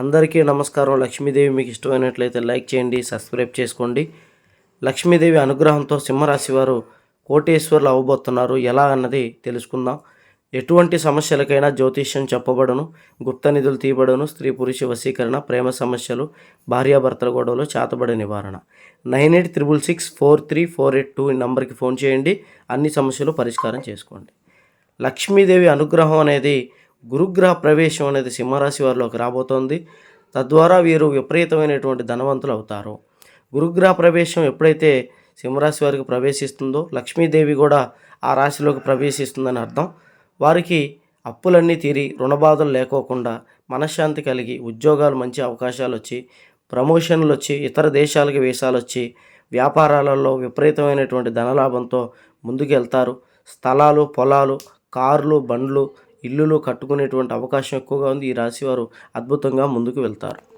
అందరికీ నమస్కారం. లక్ష్మీదేవి మీకు ఇష్టమైనట్లయితే లైక్ చేయండి సబ్స్క్రైబ్ చేసుకోండి. లక్ష్మీదేవి అనుగ్రహంతో సింహరాశి వారు కోటేశ్వర్లు అవ్వబోతున్నారు ఎలా అన్నది తెలుసుకుందాం. ఎటువంటి సమస్యలకైనా జ్యోతిష్యం చెప్పబడను గుప్త నిధులు తీయబడను స్త్రీ పురుష వశీకరణ ప్రేమ సమస్యలు భార్యాభర్తల గొడవలు చేతబడి నివారణ. Nine eight triple six four three four eight two నంబర్కి ఫోన్ చేయండి. అన్ని సమస్యలు పరిష్కారం చేసుకోండి. లక్ష్మీదేవి అనుగ్రహం అనేది గురుగ్రహ ప్రవేశం అనేది సింహరాశి వారిలోకి రాబోతోంది. తద్వారా వీరు విపరీతమైనటువంటి ధనవంతులు అవుతారు. గురుగ్రహ ప్రవేశం ఎప్పుడైతే సింహరాశి వారికి ప్రవేశిస్తుందో లక్ష్మీదేవి కూడా ఆ రాశిలోకి ప్రవేశిస్తుందని అర్థం. వారికి అప్పులన్నీ తీరి రుణబాధలు లేకోకుండా మనశ్శాంతి కలిగి ఉద్యోగాలు మంచి అవకాశాలు వచ్చి ప్రమోషన్లు వచ్చి ఇతర దేశాలకి వీసాలు వచ్చి వ్యాపారాలలో విపరీతమైనటువంటి ధనలాభంతో ముందుకు వెళ్తారు స్థలాలు పొలాలు కార్లు బండ్లు ఇల్లులు కట్టుకునేటువంటి అవకాశం ఎక్కువగా ఉంది. ఈ రాశి వారు అద్భుతంగా ముందుకు వెళ్తారు.